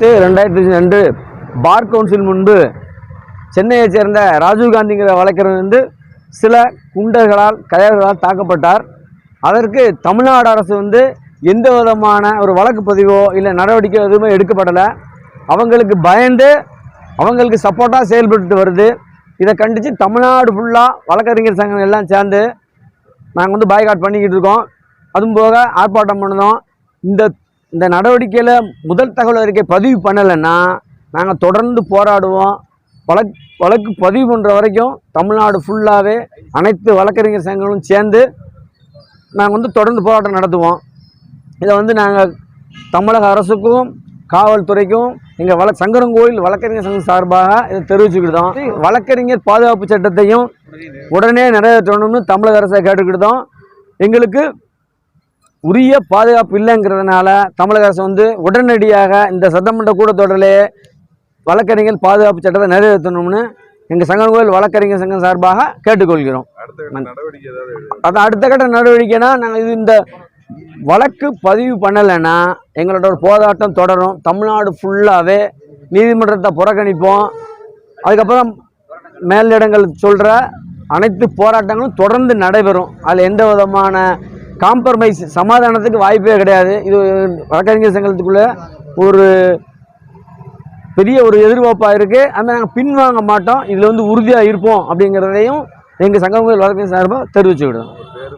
பத்து ரெண்டாயிரத்தி ரெண்டு பார் கவுன்சில் முன்பு சென்னையைச் சேர்ந்த ராஜீவ்காந்திங்கிற வழக்கறிஞர் வந்து சில குண்டர்களால் கலைஞர்களால் தாக்கப்பட்டார். அதற்கு தமிழ்நாடு அரசு வந்து எந்த விதமான ஒரு வழக்கு பதிவோ இல்லை நடவடிக்கை எதுவுமே எடுக்கப்படலை. அவங்களுக்கு பயந்து அவங்களுக்கு சப்போர்ட்டாக செயல்பட்டு வருது. இதை கண்டித்து தமிழ்நாடு ஃபுல்லாக வழக்கறிஞர் சங்கம் எல்லாம் சேர்ந்து நாங்கள் வந்து பாய்காட் பண்ணிக்கிட்டு இருக்கோம். அதுவும் போக ஆர்ப்பாட்டம் பண்ணணும் இந்த இந்த நடவடிக்கையில் முதல் தகவல் அறிக்கை பதிவு பண்ணலைன்னா நாங்கள் தொடர்ந்து போராடுவோம். வழக் வழக்கு பதிவு பண்ணுற வரைக்கும் தமிழ்நாடு ஃபுல்லாகவே அனைத்து வழக்கறிஞர் சங்கங்களும் சேர்ந்து நாங்கள் வந்து தொடர்ந்து போராட்டம் நடத்துவோம். இதை வந்து நாங்கள் தமிழக அரசுக்கும் காவல்துறைக்கும் எங்கள் வழ சங்கரங்கோயில் வழக்கறிஞர் சங்கம் சார்பாக இதை தெரிவிச்சுக்கிட்டோம். வழக்கறிஞர் பாதுகாப்பு சட்டத்தையும் உடனே நிறைவேற்றணும்னு தமிழக அரசை கேட்டுக்கிட்டோம். எங்களுக்கு உரிய பாதுகாப்பு இல்லைங்கிறதுனால தமிழக அரசு வந்து உடனடியாக இந்த சட்டமன்ற கூட்டத்தொடரிலே வழக்கறிஞர் பாதுகாப்பு சட்டத்தை நிறைவேற்றணும்னு எங்கள் சங்கரங்கோயில் வழக்கறிஞர் சங்கம் சார்பாக கேட்டுக்கொள்கிறோம். அது அடுத்த கட்ட நடவடிக்கைனா நாங்கள் இது இந்த வழக்கு பதிவு பண்ணலைன்னா எங்களோட ஒரு போராட்டம் தொடரும். தமிழ்நாடு ஃபுல்லாகவே நீதிமன்றத்தை புறக்கணிப்போம். அதுக்கப்புறம் மேலிடங்கள் சொல்கிற அனைத்து போராட்டங்களும் தொடர்ந்து நடைபெறும். அதில் எந்த விதமான காம்ப்ரமைஸ் சமாதானத்துக்கு வாய்ப்பே கிடையாது. இது வழக்கறிஞர் சங்கத்துக்குள்ளே ஒரு பெரிய ஒரு எதிர்பார்ப்பாக இருக்குது அதுமாதிரி நாங்கள் பின்வாங்க மாட்டோம். இதில் வந்து உறுதியாக இருப்போம் அப்படிங்கிறதையும் எங்கள் சங்கங்கள் வழக்கறிஞர் சார்பாக தெரிவிச்சுக்கிடுவோம்